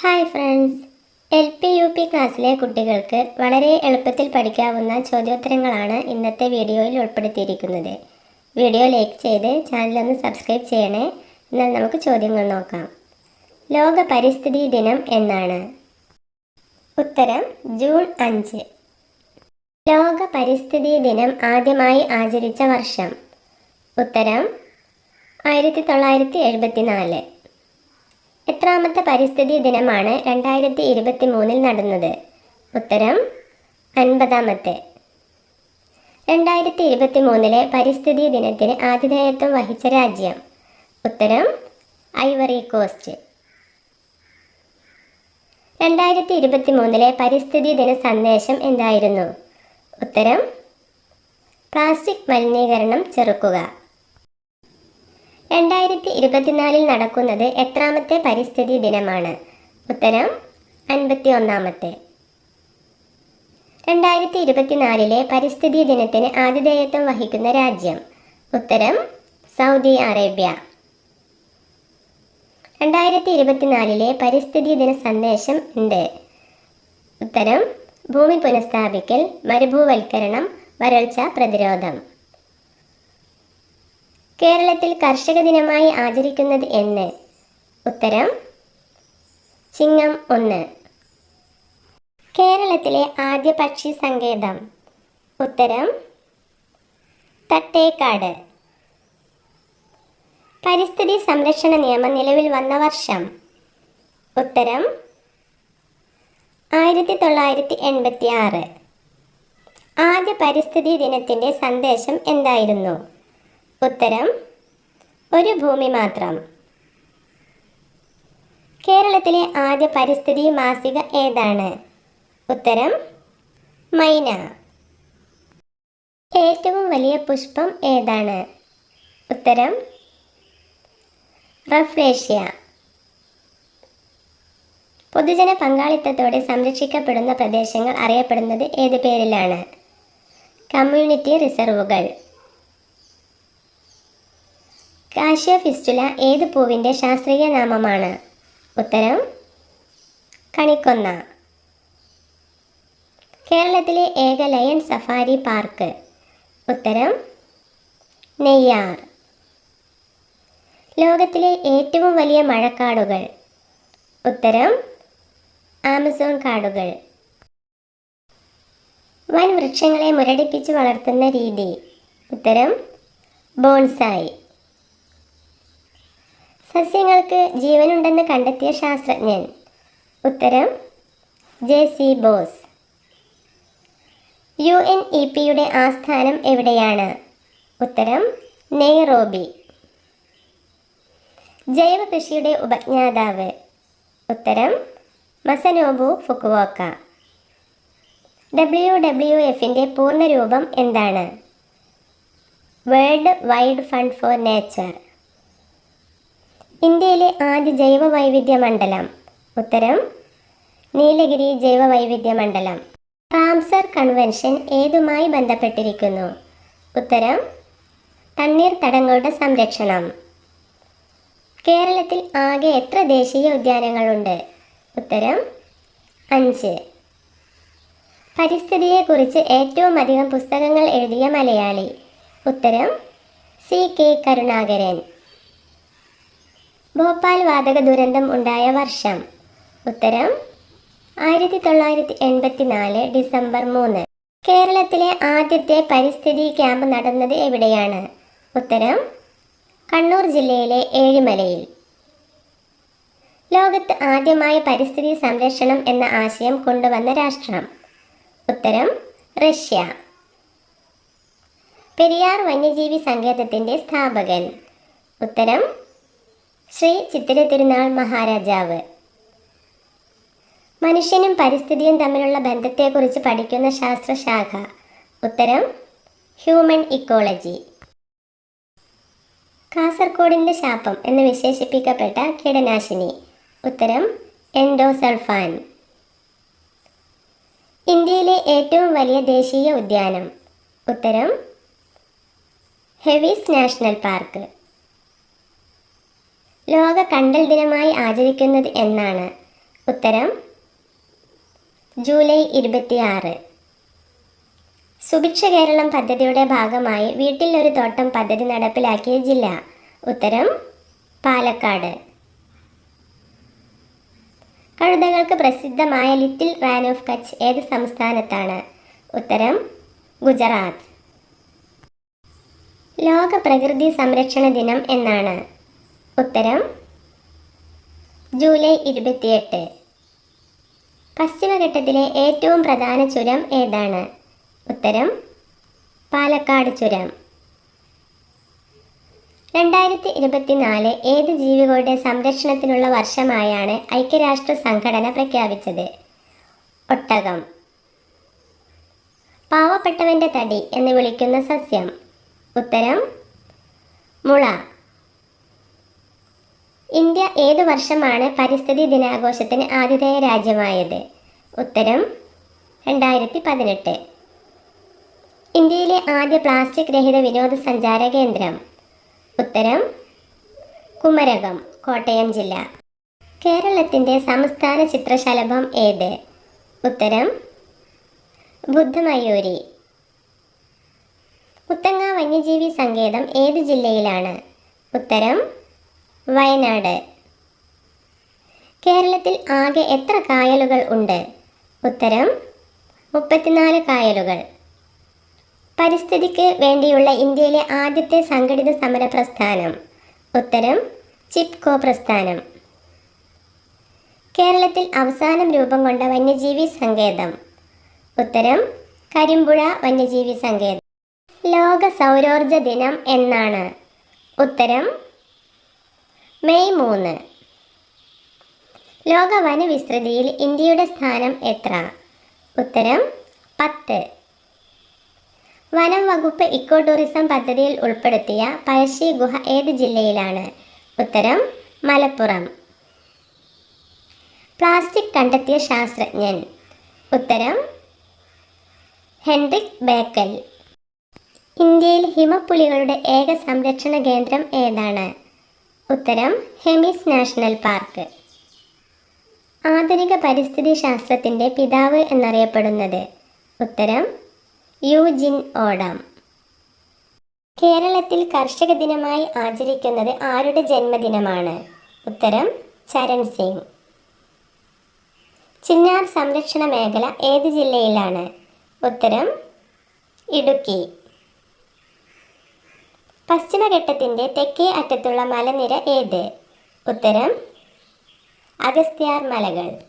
Hi friends L P U P ക്ലാസ്സിലെ കുട്ടികൾക്ക് വളരെ എളുപ്പത്തിൽ പഠിക്കാവുന്ന ചോദ്യോത്തരങ്ങളാണ് ഇന്നത്തെ വീഡിയോയിൽ ഉൾപ്പെടുത്തിയിരിക്കുന്നത്. വീഡിയോ ലൈക്ക് ചെയ്ത് ചാനലൊന്ന് സബ്സ്ക്രൈബ് ചെയ്യണേ. എന്നാൽ നമുക്ക് ചോദ്യങ്ങൾ നോക്കാം. ലോക പരിസ്ഥിതി ദിനം എന്നാണ്. ഉത്തരം ജൂൺ അഞ്ച്. ലോക പരിസ്ഥിതി ദിനം ആദ്യമായി ആചരിച്ച വർഷം. ഉത്തരം ആയിരത്തി തൊള്ളായിരത്തി എഴുപത്തിനാല്. എത്രാമത്തെ പരിസ്ഥിതി ദിനമാണ് രണ്ടായിരത്തി ഇരുപത്തി മൂന്നിൽ നടന്നത്? ഉത്തരം അൻപതാമത്തെ. രണ്ടായിരത്തി ഇരുപത്തി മൂന്നിലെ പരിസ്ഥിതി ദിനത്തിന് ആതിഥേയത്വം വഹിച്ച രാജ്യം? ഉത്തരം ഐവറി കോസ്റ്റ്. രണ്ടായിരത്തി ഇരുപത്തി മൂന്നിലെ പരിസ്ഥിതി ദിന സന്ദേശം എന്തായിരുന്നു? ഉത്തരം പ്ലാസ്റ്റിക് മലിനീകരണം ചെറുക്കുക. രണ്ടായിരത്തി ഇരുപത്തിനാലിൽ നടക്കുന്നത് എത്രാമത്തെ പരിസ്ഥിതി ദിനമാണ്? ഉത്തരം അൻപത്തി ഒന്നാമത്തെ രണ്ടായിരത്തി ഇരുപത്തിനാലിലെ പരിസ്ഥിതി ദിനത്തിന് ആതിഥേയത്വം വഹിക്കുന്ന രാജ്യം. ഉത്തരം സൗദി അറേബ്യ. രണ്ടായിരത്തി ഇരുപത്തിനാലിലെ പരിസ്ഥിതി ദിന സന്ദേശം ഉണ്ട്. ഉത്തരം ഭൂമി പുനഃസ്ഥാപിക്കൽ മരുഭൂവൽക്കരണം വരൾച്ച പ്രതിരോധം. കേരളത്തിൽ കർഷക ദിനമായി ആചരിക്കുന്നത് എന്ന്. ഉത്തരം ചിങ്ങം ഒന്ന്. കേരളത്തിലെ ആദ്യ പക്ഷി സങ്കേതം. ഉത്തരം തട്ടേക്കാട്. പരിസ്ഥിതി സംരക്ഷണ നിയമം നിലവിൽ വന്ന വർഷം. ഉത്തരം ആയിരത്തി തൊള്ളായിരത്തി എൺപത്തി ആറ് ആദ്യ പരിസ്ഥിതി ദിനത്തിന്റെ സന്ദേശം എന്തായിരുന്നു? ഉത്തരം ഒരു ഭൂമി മാത്രം. കേരളത്തിലെ ആദ്യ പരിസ്ഥിതി മാസിക ഏതാണ്? ഉത്തരം മൈന. ഏറ്റവും വലിയ പുഷ്പം ഏതാണ്? ഉത്തരം റഫ്ലേഷ്യ പൊതുജന പങ്കാളിത്തത്തോടെ സംരക്ഷിക്കപ്പെടുന്ന പ്രദേശങ്ങൾ അറിയപ്പെടുന്നത് ഏത് പേരിലാണ്? കമ്മ്യൂണിറ്റി റിസർവുകൾ. കാഷ്യ ഫിസ്റ്റുല ഏത് പൂവിന്റെ ശാസ്ത്രീയ നാമമാണ്? ഉത്തരം കണിക്കൊന്ന. കേരളത്തിലെ ഏക ലയൺ സഫാരി പാർക്ക്. ഉത്തരം നെയ്യാർ. ലോകത്തിലെ ഏറ്റവും വലിയ മഴക്കാടുകൾ. ഉത്തരം ആമസോൺ കാടുകൾ. വൻ വൃക്ഷങ്ങളെ മുരടിപ്പിച്ച് വളർത്തുന്ന രീതി. ഉത്തരം ബോൺസായി. സസ്യങ്ങൾക്ക് ജീവനുണ്ടെന്ന് കണ്ടെത്തിയ ശാസ്ത്രജ്ഞൻ. ഉത്തരം J C Bose. U N E പിയുടെ ആസ്ഥാനം എവിടെയാണ്? ഉത്തരം നെയ്റോബി. ജൈവ കൃഷിയുടെ ഉപജ്ഞാതാവ്. ഉത്തരം മസനോബു ഫുക്കുവോക്ക. ഡബ്ല്യു ഡബ്ല്യു എഫിന്റെ പൂർണരൂപം എന്താണ്? World wide fund for nature. ഇന്ത്യയിലെ ആദ്യ ജൈവ വൈവിധ്യ മണ്ഡലം. ഉത്തരം നീലഗിരി ജൈവ വൈവിധ്യ മണ്ഡലം. റാംസർ കൺവെൻഷൻ ഏതുമായി ബന്ധപ്പെട്ടിരിക്കുന്നു? ഉത്തരം തണ്ണീർ തണ്ണീർത്തടങ്ങളുടെ സംരക്ഷണം. കേരളത്തിൽ ആകെ എത്ര ദേശീയ ഉദ്യാനങ്ങളുണ്ട്? ഉത്തരം അഞ്ച്. പരിസ്ഥിതിയെക്കുറിച്ച് ഏറ്റവും അധികം പുസ്തകങ്ങൾ എഴുതിയ മലയാളി. ഉത്തരം സി കെ കരുണാകരൻ. ഭോപ്പാൽ വാതക ദുരന്തം ഉണ്ടായ വർഷം. ഉത്തരം ആയിരത്തി തൊള്ളായിരത്തി എൺപത്തി നാല് ഡിസംബർ മൂന്ന്. കേരളത്തിലെ ആദ്യത്തെ പരിസ്ഥിതി ക്യാമ്പ് നടന്നത് എവിടെയാണ്? ഉത്തരം കണ്ണൂർ ജില്ലയിലെ ഏഴിമലയിൽ. ലോകത്ത് ആദ്യമായി പരിസ്ഥിതി സംരക്ഷണം എന്ന ആശയം കൊണ്ടുവന്ന രാഷ്ട്രം. ഉത്തരം റഷ്യ. പെരിയാർ വന്യജീവി സങ്കേതത്തിന്റെ സ്ഥാപകൻ. ഉത്തരം ശ്രീ ചിത്തിര തിരുനാൾ മഹാരാജാവ്. മനുഷ്യനും പരിസ്ഥിതിയും തമ്മിലുള്ള ബന്ധത്തെക്കുറിച്ച് പഠിക്കുന്ന ശാസ്ത്രശാഖ. ഉത്തരം ഹ്യൂമൻ ഇക്കോളജി. കാസർഗോഡിന്റെ ശാപം എന്ന് വിശേഷിപ്പിക്കപ്പെട്ട കീടനാശിനി. ഉത്തരം എൻഡോസൾഫാൻ. ഇന്ത്യയിലെ ഏറ്റവും വലിയ ദേശീയ ഉദ്യാനം. ഉത്തരം ഹെവീസ് നാഷണൽ പാർക്ക്. ലോക കണ്ടൽ ദിനമായി ആചരിക്കുന്നത് എന്നാണ്. ഉത്തരം ജൂലൈ ഇരുപത്തിയാറ്. സുഭിക്ഷ കേരളം പദ്ധതിയുടെ ഭാഗമായി വീട്ടിൽ ഒരു തോട്ടം പദ്ധതി നടപ്പിലാക്കിയ ജില്ല. ഉത്തരം പാലക്കാട്. കഴുതകൾക്ക് പ്രസിദ്ധമായ ലിറ്റിൽ റാൻ ഓഫ് കച്ച് ഏത് സംസ്ഥാനത്താണ്? ഉത്തരം ഗുജറാത്ത്. ലോക പ്രകൃതി സംരക്ഷണ ദിനം എന്നാണ്. ഉത്തരം ജൂലൈ ഇരുപത്തിയെട്ട്. പശ്ചിമഘട്ടത്തിലെ ഏറ്റവും പ്രധാന ചുരം ഏതാണ്? ഉത്തരം പാലക്കാട് ചുരം. രണ്ടായിരത്തി ഇരുപത്തിനാല് ഏത് ജീവികളുടെ സംരക്ഷണത്തിനുള്ള വർഷമായാണ് ഐക്യരാഷ്ട്ര സംഘടന പ്രഖ്യാപിച്ചത്? ഒട്ടകം. പാവപ്പെട്ടവന്റെ തടി എന്ന് വിളിക്കുന്ന സസ്യം. ഉത്തരം മുള. ഇന്ത്യ ഏത് വർഷമാണ് പരിസ്ഥിതി ദിനാഘോഷത്തിന് ആതിഥേയ രാജ്യമായത്? ഉത്തരം രണ്ടായിരത്തി പതിനെട്ട് ഇന്ത്യയിലെ ആദ്യ പ്ലാസ്റ്റിക് രഹിത വിനോദസഞ്ചാര കേന്ദ്രം. ഉത്തരം കുമരകം കോട്ടയം ജില്ല. കേരളത്തിന്റെ സംസ്ഥാന ചിത്രശലഭം ഏത്? ഉത്തരം ബുദ്ധമയൂരി. മുത്തങ്ങ വന്യജീവി സങ്കേതം ഏത് ജില്ലയിലാണ്? ഉത്തരം വയനാട്. കേരളത്തിൽ ആകെ എത്ര കായലുകൾ ഉണ്ട്? ഉത്തരം മുപ്പത്തിനാല് കായലുകൾ. പരിസ്ഥിതിക്ക് വേണ്ടിയുള്ള ഇന്ത്യയിലെ ആദ്യത്തെ സംഘടിത സമര പ്രസ്ഥാനം. ഉത്തരം ചിപ്കോ പ്രസ്ഥാനം. കേരളത്തിൽ അവസാനം രൂപം കൊണ്ട വന്യജീവി സങ്കേതം. ഉത്തരം കരിമ്പുഴ വന്യജീവി സങ്കേതം. ലോക സൗരോർജ ദിനം എന്നാണ്. ഉത്തരം മെയ് മൂന്ന്. ലോക വനവിസ്തൃതിയിൽ ഇന്ത്യയുടെ സ്ഥാനം എത്ര? ഉത്തരം പത്ത്. വനം വകുപ്പ് ഇക്കോ ടൂറിസം പദ്ധതിയിൽ ഉൾപ്പെടുത്തിയ പഴശ്ശി ഗുഹ ഏത് ജില്ലയിലാണ്? ഉത്തരം മലപ്പുറം. പ്ലാസ്റ്റിക് കണ്ടെത്തിയ ശാസ്ത്രജ്ഞൻ. ഉത്തരം ഹെൻറിക് ബേക്കൽ. ഇന്ത്യയിൽ ഹിമപ്പുലികളുടെ ഏക സംരക്ഷണ കേന്ദ്രം ഏതാണ്? ഉത്തരം ഹെമിസ് നാഷണൽ പാർക്ക്. ആധുനിക പരിസ്ഥിതി ശാസ്ത്രത്തിന്റെ പിതാവ് എന്നറിയപ്പെടുന്നത്. ഉത്തരം യൂജിൻ ഓഡാം. കേരളത്തിൽ കർഷക ദിനമായി ആചരിക്കുന്നത് ആരുടെ ജന്മദിനമാണ്? ഉത്തരം ചരൺ സിംഗ്. ചിന്നാർ സംരക്ഷണ മേഖല ഏത് ജില്ലയിലാണ്? ഉത്തരം ഇടുക്കി. പശ്ചിമഘട്ടത്തിന്റെ തെക്കേ അറ്റത്തുള്ള മലനിര ഏത്? ഉത്തരം അഗസ്ത്യാർ മലകൾ.